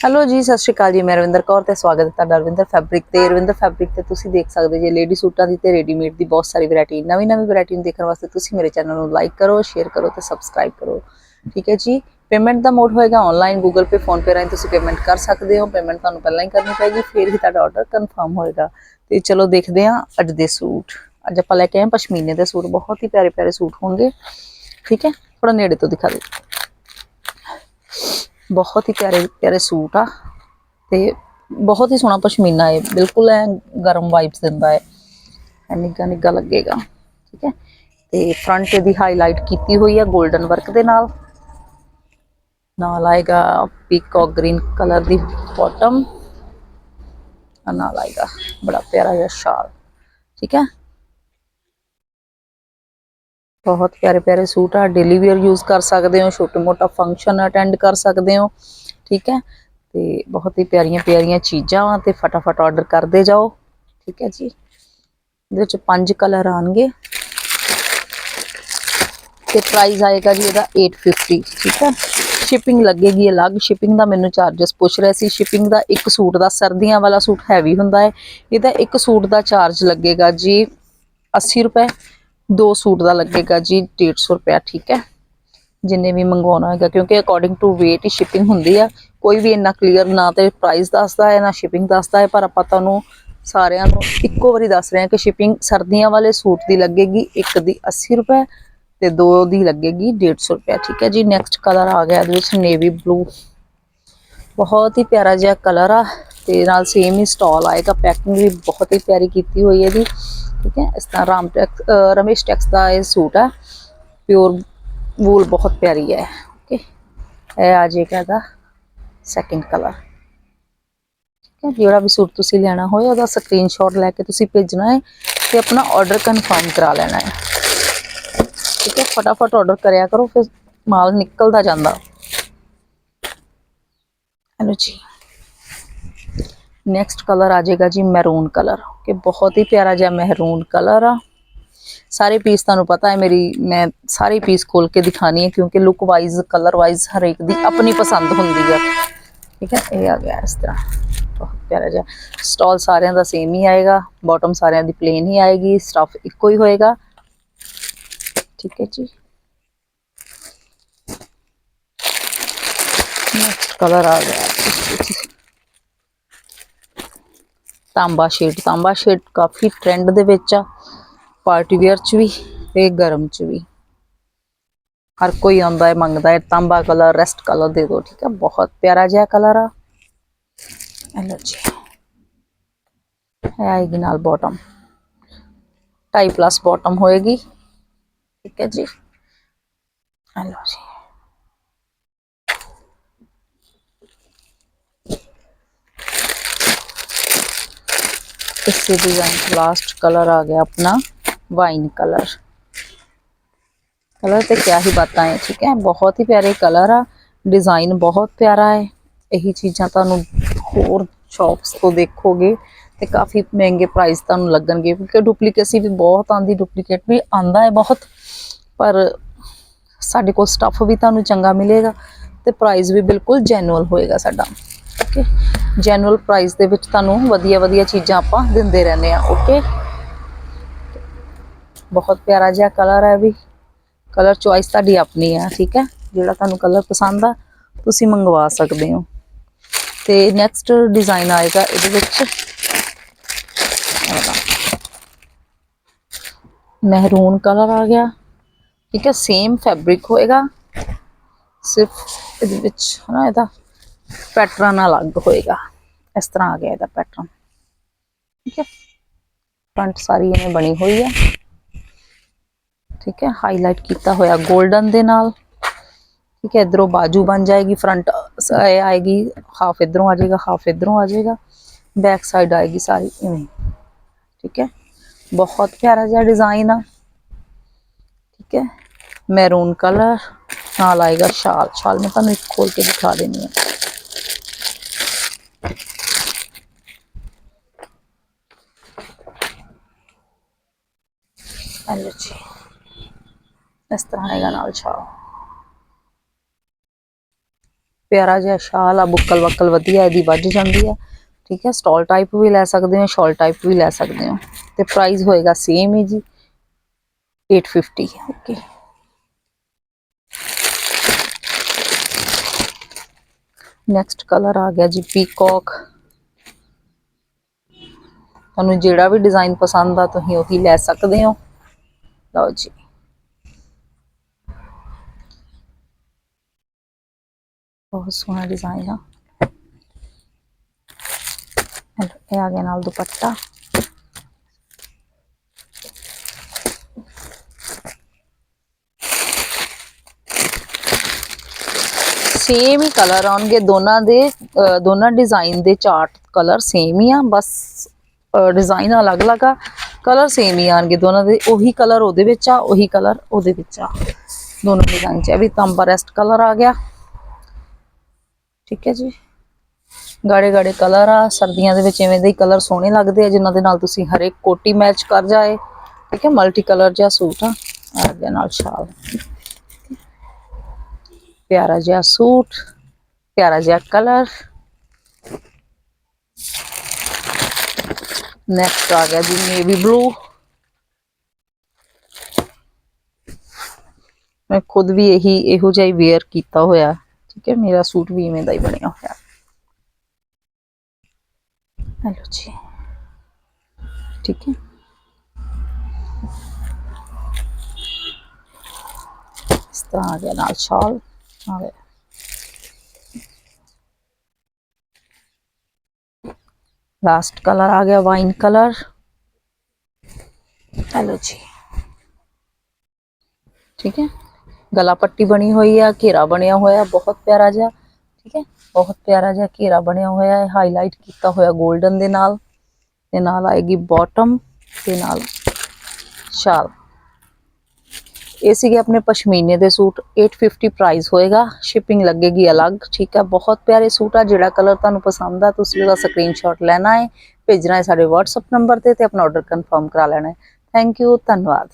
Hello ਜੀ, ਸਤਿ ਸ਼੍ਰੀ ਅਕਾਲ ਜੀ, ਮੈਂ ਰਵਿੰਦਰ ਕੌਰ ਤੇ ਸਵਾਗਤ ਹੈ ਤੁਹਾਡਾ ਰਵਿੰਦਰ ਫੈਬਰਿਕ ਤੇ। ਰਵਿੰਦਰ ਫੈਬਰਿਕ ਤੇ ਤੁਸੀਂ ਦੇਖ ਸਕਦੇ ਜੇ ਲੇਡੀ ਸੂਟਾਂ ਦੀ ਤੇ ਰੈਡੀਮੇਡ ਦੀ ਬਹੁਤ ਸਾਰੀ ਵੈਰਾਈਟੀ ਨਵੀਂ ਨਵੀਂ ਵੈਰਾਈਟੀ ਨੂੰ ਦੇਖਣ ਵਾਸਤੇ ਤੁਸੀਂ ਮੇਰੇ ਚੈਨਲ ਨੂੰ ਲਾਈਕ ਕਰੋ ਸ਼ੇਅਰ ਕਰੋ ਤੇ ਸਬਸਕ੍ਰਾਈਬ ਕਰੋ। ਠੀਕ ਹੈ ਜੀ ਪੇਮੈਂਟ ਦਾ ਮੋਡ ਹੋਏਗਾ ਆਨਲਾਈਨ ਗੂਗਲ ਪੇ ਫੋਨ ਪੇ ਰਾਹੀਂ ਤੁਸੀਂ ਪੇਮੈਂਟ ਕਰ ਸਕਦੇ ਹੋ। ਪੇਮੈਂਟ ਤੁਹਾਨੂੰ ਪਹਿਲਾਂ ਹੀ ਕਰਨੀ ਪਏਗੀ, ਫਿਰ ਹੀ ਤੁਹਾਡਾ ਆਰਡਰ ਕਨਫਰਮ ਹੋਏਗਾ। ਤੇ ਚਲੋ ਦੇਖਦੇ ਹਾਂ ਅੱਜ ਦੇ ਸੂਟ। ਅੱਜ ਆਪਾਂ ਲੈ ਕੇ ਆਏ ਪਸ਼ਮੀਨੇ ਦੇ ਸੂਟ, ਬਹੁਤ ਹੀ ਪਿਆਰੇ ਪਿਆਰੇ ਸੂਟ ਹੋਣਗੇ। ਠੀਕ ਹੈ ਥੋੜਾ ਨੇੜੇ ਤੋਂ ਦਿਖਾ ਦਿਓ। ਬਹੁਤ ਹੀ ਪਿਆਰੇ ਪਿਆਰੇ ਸੂਟ ਆ ਤੇ ਬਹੁਤ ਹੀ ਸੋਹਣਾ ਪਸ਼ਮੀਨਾ ਹੈ ਬਿਲਕੁਲ ਐ ਗਰਮ ਵਾਈਬਸ ਦਿੰਦਾ ਹੈ ਐ ਨਿੱਘਾ ਨਿੱਘਾ ਲੱਗੇਗਾ, ਠੀਕ ਹੈ? ਤੇ ਫਰੰਟ ਇਹਦੀ ਹਾਈਲਾਈਟ ਕੀਤੀ ਹੋਈ ਹੈ 골ਡਨ ਵਰਕ ਦੇ ਨਾਲ। ਨਾਲ ਆਏਗਾ ਪੀਕੌਕ ਗ੍ਰੀਨ ਕਲਰ ਦੀ ਬਾਟਮ ਨਾਲ ਆਏਗਾ, ਬੜਾ ਪਿਆਰਾ ਜਿਹਾ ਸ਼ਾਲ ਠੀਕ ਹੈ? ਬਹੁਤ ਪਿਆਰੇ ਪਿਆਰੇ ਸੂਟ ਆ ਡੇਲੀ ਵੇਅਰ ਯੂਜ਼ ਕਰ ਸਕਦੇ ਹੋ, ਛੋਟੇ ਮੋਟਾ ਫੰਕਸ਼ਨ ਅਟੈਂਡ ਕਰ ਸਕਦੇ ਹੋ, ਠੀਕ ਹੈ? ਤੇ ਬਹੁਤ ਹੀ ਪਿਆਰੀਆਂ ਪਿਆਰੀਆਂ ਚੀਜ਼ਾਂ ਵਾ, ਤੇ ਫਟਾਫਟ ਆਰਡਰ ਕਰਦੇ ਜਾਓ, ਠੀਕ ਹੈ ਜੀ? ਇਹਦੇ ਵਿੱਚ ਪੰਜ ਕਲਰ ਆਣਗੇ ਤੇ ਪ੍ਰਾਈਸ ਆਏਗਾ ਜੀ ਇਹਦਾ 850 ਠੀਕ ਹੈ? ਸ਼ਿਪਿੰਗ ਲੱਗੇਗੀ ਅਲੱਗ ਸ਼ਿਪਿੰਗ ਦਾ ਮੈਨੂੰ ਚਾਰजेस ਪੁੱਛ ਰਿਹਾ ਸੀ ਸ਼ਿਪਿੰਗ ਦਾ ਇੱਕ ਸੂਟ ਦਾ ਸਰਦੀਆਂ ਵਾਲਾ ਸੂਟ ਹੈਵੀ ਹੁੰਦਾ ਹੈ, ਇਹਦਾ ਇੱਕ ਸੂਟ ਦਾ ਚਾਰਜ ਲੱਗੇਗਾ ਜੀ 80 ਰੁਪਏ ਦੋ ਸੂਟ ਦਾ ਲੱਗੇਗਾ ਜੀ 150 ਰੁਪਏ ਠੀਕ ਹੈ? ਜਿੰਨੇ ਵੀ ਮੰਗਵਾਉਣਾ ਹੈਗਾ, ਕਿਉਂਕਿ ਅਕੋਰਡਿੰਗ ਟੂ weight ਹੀ ਸ਼ਿਪਿੰਗ ਹੁੰਦੀ ਆ। ਕੋਈ ਵੀ ਇੰਨਾ ਕਲੀਅਰ ਨਾ ਤੇ ਪ੍ਰਾਈਸ ਦੱਸਦਾ ਹੈ, ਨਾ ਸ਼ਿਪਿੰਗ ਦੱਸਦਾ ਹੈ, ਪਰ ਆਪਾਂ ਤੁਹਾਨੂੰ ਸਾਰਿਆਂ ਨੂੰ ਇੱਕੋ ਵਾਰੀ ਦੱਸ ਰਹੇ ਹਾਂ ਕਿ ਸ਼ਿਪਿੰਗ ਸਰਦੀਆਂ ਵਾਲੇ ਸੂਟ ਦੀ ਲੱਗੇਗੀ ਇੱਕ ਦੀ 80 ਰੁਪਏ ਤੇ ਦੋ ਦੀ ਲੱਗੇਗੀ 150 ਰੁਪਏ ਠੀਕ ਹੈ ਜੀ? ਨੈਕਸਟ ਕਲਰ ਆ ਗਿਆ ਇਹਦੇ ਵਿੱਚ ਨੇਵੀ ਬਲੂ ਬਹੁਤ ਹੀ ਪਿਆਰਾ ਜਿਹਾ ਕਲਰ ਆ ਤੇ ਨਾਲ ਸੇਮ ਹੀ ਸਟਾਲ ਆਏਗਾ ਪੈਕਿੰਗ ਵੀ ਬਹੁਤ ਹੀ ਪਿਆਰੀ ਕੀਤੀ ਹੋਈ ਹੈ ਇਹਦੀ। ਠੀਕ ਹੈ? ਇਸ ਤਰ੍ਹਾਂ ਰਾਮ ਟੈਕਸ ਰਮੇਸ਼ ਟੈਕਸ ਦਾ ਇਹ ਸੂਟ ਹੈ ਪਿਓਰ ਵੂਲ ਬਹੁਤ ਪਿਆਰੀ ਹੈ ਓਕੇ ਇਹ ਆ ਜਾਏਗਾ ਇਹਦਾ ਸੈਕਿੰਡ ਕਲਰ ਠੀਕ ਹੈ? ਜਿਹੜਾ ਵੀ ਸੂਟ ਤੁਸੀਂ ਲੈਣਾ ਹੋਏ ਉਹਦਾ ਸਕਰੀਨਸ਼ਾਟ ਲੈ ਕੇ ਤੁਸੀਂ ਭੇਜਣਾ ਹੈ ਤੇ ਆਪਣਾ ਆਰਡਰ ਕਨਫਰਮ ਕਰਾ ਲੈਣਾ ਹੈ। ਠੀਕ ਹੈ? ਫਟਾਫਟ ਆਰਡਰ ਕਰਿਆ ਕਰੋ, ਫਿਰ ਮਾਲ ਨਿਕਲਦਾ ਜਾਂਦਾ। ਹੈਲੋ ਜੀ। ਨੈਕਸਟ ਕਲਰ ਆ ਜਾਏਗਾ ਜੀ ਮੈਰੂਨ ਕਲਰ ਕਿ ਬਹੁਤ ਹੀ ਪਿਆਰਾ ਜਿਹਾ ਮਹਿਰੂਨ ਕਲਰ ਆ। ਸਾਰੇ ਪੀਸ ਤੁਹਾਨੂੰ ਪਤਾ ਹੈ, ਮੇਰੀ, ਮੈਂ ਸਾਰੇ ਪੀਸ ਖੋਲ ਕੇ ਦਿਖਾਣੀ ਹੈ, ਕਿਉਂਕਿ ਲੁੱਕ ਵਾਈਜ਼ ਕਲਰ ਵਾਈਜ਼ ਹਰੇਕ ਦੀ ਆਪਣੀ ਪਸੰਦ ਹੁੰਦੀ ਹੈ ਠੀਕ ਹੈ, ਇਹ ਆ ਗਿਆ ਇਸ ਤਰ੍ਹਾਂ। ਬਹੁਤ ਪਿਆਰਾ ਜਿਹਾ। ਸਟਾਲ ਸਾਰਿਆਂ ਦਾ ਸੇਮ ਹੀ ਆਏਗਾ ਬਾਟਮ ਸਾਰਿਆਂ ਦੀ ਪਲੇਨ ਹੀ ਆਏਗੀ ਸਟਫ ਇੱਕੋ ਹੀ ਹੋਏਗਾ। ਠੀਕ ਹੈ ਜੀ। ਨੈਕਸਟ ਕਲਰ ਆ ਗਿਆ। ਤਾਂਬਾ ਸ਼ੇਡ। ਤਾਂਬਾ ਸ਼ੇਡ ਕਾਫੀ ਟ੍ਰੈਂਡ ਦੇ ਵਿੱਚ ਆ ਪਾਰਟੀ ਵੇਅਰ ਚ ਵੀ ਤੇ ਗਰਮ ਚ ਵੀ। ਹਰ ਕੋਈ ਆਉਂਦਾ ਹੈ, ਮੰਗਦਾ ਹੈ, ਤਾਂਬਾ ਕਲਰ ਰੈਸਟ ਕਲਰ ਦੇ ਦਿਓ, ਠੀਕ ਹੈ? ਬਹੁਤ ਪਿਆਰਾ ਜਿਹਾ ਕਲਰ ਆ। ਇਹ ਲਓ ਜੀ। ਇਹ ਆਏਗੀ ਨਾਲ ਬਾਟਮ 2.5 ਪਲੱਸ ਬਾਟਮ ਹੋਏਗੀ। ਠੀਕ ਹੈ ਜੀ? ਇਹ ਲਓ ਜੀ। ਇਸੇ डिजाइन लास्ट कलर आ गया अपना वाइन कलर कलर ਤੇ ਕਿਆ ਹੀ ਬਾਤਾਂ ਹੈ ਠੀਕ ਹੈ ਬਹੁਤ ਹੀ ਪਿਆਰੇ ਕਲਰ ਆ ਡਿਜ਼ਾਈਨ ਬਹੁਤ ਪਿਆਰਾ ਹੈ ਇਹੀ ਚੀਜ਼ਾਂ ਤੁਹਾਨੂੰ ਹੋਰ ਸ਼ਾਪਸ ਤੋਂ ਦੇਖੋਗੇ ਤੇ ਕਾਫੀ ਮਹਿੰਗੇ ਪ੍ਰਾਈਸ ਤੁਹਾਨੂੰ ਲੱਗਣਗੇ ਕਿਉਂਕਿ ਡੁਪਲੀਕੇਸੀ ਵੀ ਬਹੁਤ ਆਂਦੀ ਡੁਪਲੀਕੇਟ ਵੀ ਆਂਦਾ ਹੈ ਬਹੁਤ ਪਰ ਸਾਡੇ ਕੋਲ ਸਟੱਫ ਵੀ ਤੁਹਾਨੂੰ ਚੰਗਾ ਮਿਲੇਗਾ ਤੇ ਪ੍ਰਾਈਸ ਵੀ ਬਿਲਕੁਲ ਜੈਨੂਅਲ ਹੋਏਗਾ ਸਾਡਾ ਓਕੇ ਜੈਨੂਅਲ ਪ੍ਰਾਈਸ ਦੇ ਵਿੱਚ ਤੁਹਾਨੂੰ ਵਧੀਆ ਵਧੀਆ ਚੀਜ਼ਾਂ ਆਪਾਂ ਦਿੰਦੇ ਰਹਿੰਦੇ ਆ ਓਕੇ ਬਹੁਤ ਪਿਆਰਾ ਜਿਹਾ ਕਲਰ ਹੈ ਵੀ। ਕਲਰ ਚੁਆਇਸ ਤੁਹਾਡੀ ਆਪਣੀ ਆ ਠੀਕ ਹੈ? ਜਿਹੜਾ ਤੁਹਾਨੂੰ ਕਲਰ ਪਸੰਦ ਆ, ਤੁਸੀਂ ਮੰਗਵਾ ਸਕਦੇ ਹੋ। ਤੇ ਨੈਕਸਟ ਡਿਜ਼ਾਈਨ ਆਏਗਾ ਇਹਦੇ ਵਿੱਚ। ਮਹਿਰੂਨ ਕਲਰ ਆ ਗਿਆ। ਠੀਕ ਹੈ ਸੇਮ ਫੈਬਰਿਕ ਹੋਏਗਾ। ਸਿਰਫ ਇਹਦੇ ਵਿੱਚ, ਹਨਾ ਇਹਦਾ। ਪੈਟਰਨ ਅਲੱਗ ਹੋਏਗਾ। ਇਸ ਤਰ੍ਹਾਂ ਆ ਗਿਆ ਇਹਦਾ ਪੈਟਰਨ ਠੀਕ ਹੈ? ਫਰੰਟ ਸਾਰੀ ਇਹਨੇ ਬਣੀ ਹੋਈ ਹੈ। ਠੀਕ ਹੈ? ਹਾਈਲਾਈਟ ਕੀਤਾ ਹੋਇਆ 골ਡਨ ਦੇ ਨਾਲ। ਠੀਕ ਹੈ? ਇਧਰੋਂ ਬਾਜੂ ਬਣ ਜਾਏਗੀ ਫਰੰਟ ਆਏਗੀ ਹਾਫ ਇਧਰੋਂ ਆ ਜਾਏਗਾ ਹਾਫ ਇਧਰੋਂ ਆ ਜਾਏਗਾ। ਬੈਕ ਸਾਈਡ ਆਏਗੀ ਸਾਰੀ ਇਵੇਂ। ਠੀਕ ਹੈ? ਬਹੁਤ ਪਿਆਰਾ ਜਿਹਾ ਡਿਜ਼ਾਈਨ ਆ। ਠੀਕ ਹੈ? ਮੈਰੂਨ ਕਲਰ ਨਾਲ ਆਏਗਾ ਸ਼ਾਲ। ਸ਼ਾਲ ਮੈਂ ਤੁਹਾਨੂੰ ਇੱਕ ਖੋਲ ਕੇ ਦਿਖਾ ਦੇਣੀ ਆ ਹੈਲੋ ਜੀ ਇਸ ਤਰ੍ਹਾਂ ਆਏਗਾ ਨਾਲ ਛਾਲ ਪਿਆਰਾ ਜਿਹਾ ਸ਼ਾਲ ਆ ਬੁੱਕਲ ਬੱਕਲ ਵਧੀਆ ਇਹਦੀ ਵੱਜ ਜਾਂਦੀ ਆ ਠੀਕ ਹੈ ਸਟਾਲ ਟਾਈਪ ਵੀ ਲੈ ਸਕਦੇ ਹੋ ਸ਼ਾਲ ਟਾਈਪ ਵੀ ਲੈ ਸਕਦੇ ਹੋ ਤੇ ਪ੍ਰਾਈਸ ਹੋਏਗਾ ਸੇਮ ਹੀ ਜੀ 850 ਓਕੇ ਨੈਕਸਟ ਕਲਰ ਆ ਗਿਆ ਜੀ ਪੀਕੌਕ ਤੁਹਾਨੂੰ ਜਿਹੜਾ ਵੀ ਡਿਜ਼ਾਈਨ ਪਸੰਦ ਆ ਤੁਸੀਂ ਉਹੀ ਲੈ ਸਕਦੇ ਹੋ ਲਓ ਜੀ ਬਹੁਤ ਸੋਹਣਾ ਡਿਜ਼ਾਈਨ ਆ ਹੈਲੋ, ਇਹ ਆ ਗਿਆ ਨਾਲ ਦੁਪੱਟਾ ਸੇਮ ਹੀ ਕਲਰ ਆਉਣਗੇ ਦੋਨਾਂ ਦੇ ਅਹ, ਦੋਨਾਂ ਡਿਜ਼ਾਈਨ ਦੇ ਚਾਰਟ ਕਲਰ ਸੇਮ ਹੀ ਆ ਬਸ ਡਿਜ਼ਾਈਨ ਅਲੱਗ-ਅਲੱਗ ਆ ਕਲਰ ਸੇਮ ਹੀ ਆਣਗੇ, ਦੋਨਾਂ ਦੇ ਉਹੀ ਕਲਰ ਉਹਦੇ ਵਿੱਚ ਆ, ਉਹੀ ਕਲਰ ਉਹਦੇ ਵਿੱਚ ਆ। ਦੋਨੋਂ ਡਿਜ਼ਾਈਨ ਚ ਇਹ ਵੀ ਤਾਂਬਾ ਰੈਸਟ ਕਲਰ ਆ ਗਿਆ। ਠੀਕ ਹੈ ਜੀ। ਗਾੜੇ ਗਾੜੇ ਕਲਰ ਆ, ਸਰਦੀਆਂ ਦੇ ਵਿੱਚ ਐਵੇਂ ਦੇ ਹੀ ਕਲਰ ਸੋਹਣੇ ਲੱਗਦੇ ਆ, ਜਿਨ੍ਹਾਂ ਦੇ ਨਾਲ ਤੁਸੀਂ ਹਰੇਕ ਕੋਟੀ ਮੈਚ ਕਰ ਜਾਏ। ਠੀਕ ਹੈ ਮਲਟੀ ਕਲਰ ਜਿਹਾ ਸੂਟ ਆ ਆ ਗਿਆ ਨਾਲ ਸ਼ਾਲ ਪਿਆਰਾ ਜਿਹਾ ਸੂਟ, ਪਿਆਰਾ ਜਿਹਾ ਕਲਰ ਨੈਕਸਟ ਆ ਗਿਆ ਜੀ ਨੇਵੀ ਬਲੂ ਮੈਂ ਖੁਦ ਵੀ ਇਹੀ ਇਹੋ ਜਿਹਾ ਹੀ ਵੇਅਰ ਕੀਤਾ ਹੋਇਆ ਠੀਕ ਹੈ ਮੇਰਾ ਸੂਟ ਵੀ ਇਵੇਂ ਦਾ ਹੀ ਬਣਿਆ ਹੋਇਆ ਹੈਲੋ ਜੀ ਠੀਕ ਹੈ ਇਸ ਤਰ੍ਹਾਂ ਆ ਗਿਆ ਨਾਲ ਸ਼ਾਲ ਆ ਗਿਆ ਲਾਸਟ ਕਲਰ ਆ ਗਿਆ ਵਾਈਨ ਕਲਰ ਹੈਲੋ ਜੀ ਠੀਕ ਹੈ ਗਲਾ ਪੱਟੀ ਬਣੀ ਹੋਈ ਆ ਘੇਰਾ ਬਣਿਆ ਹੋਇਆ ਬਹੁਤ ਪਿਆਰਾ ਜਿਹਾ ਠੀਕ ਹੈ ਬਹੁਤ ਪਿਆਰਾ ਜਿਹਾ ਘੇਰਾ ਬਣਿਆ ਹੋਇਆ ਹੈ ਹਾਈਲਾਈਟ ਕੀਤਾ ਹੋਇਆ 골ਡਨ ਦੇ ਨਾਲ ਤੇ ਨਾਲ ਆਏਗੀ ਬਾਟਮ ਤੇ ਨਾਲ ਸ਼ਾਲ ਇਹ ਸੀਗੇ ਆਪਣੇ ਪਸ਼ਮੀਨੇ ਦੇ ਸੂਟ। 850 ਪ੍ਰਾਈਸ ਹੋਏਗਾ। ਸ਼ਿਪਿੰਗ ਲੱਗੇਗੀ ਅਲੱਗ। ਠੀਕ ਹੈ ਬਹੁਤ ਪਿਆਰੇ ਸੂਟ ਆ। ਜਿਹੜਾ ਕਲਰ ਤੁਹਾਨੂੰ ਪਸੰਦ ਆ, ਤੁਸੀਂ ਉਹਦਾ ਸਕਰੀਨਸ਼ਾਟ ਲੈਣਾ ਹੈ। ਭੇਜਣਾ ਹੈ ਸਾਡੇ WhatsApp ਨੰਬਰ ਤੇ ਤੇ ਆਪਣਾ ਆਰਡਰ ਕਨਫਰਮ ਕਰਾ ਲੈਣਾ ਹੈ। ਥੈਂਕ ਯੂ ਧੰਨਵਾਦ।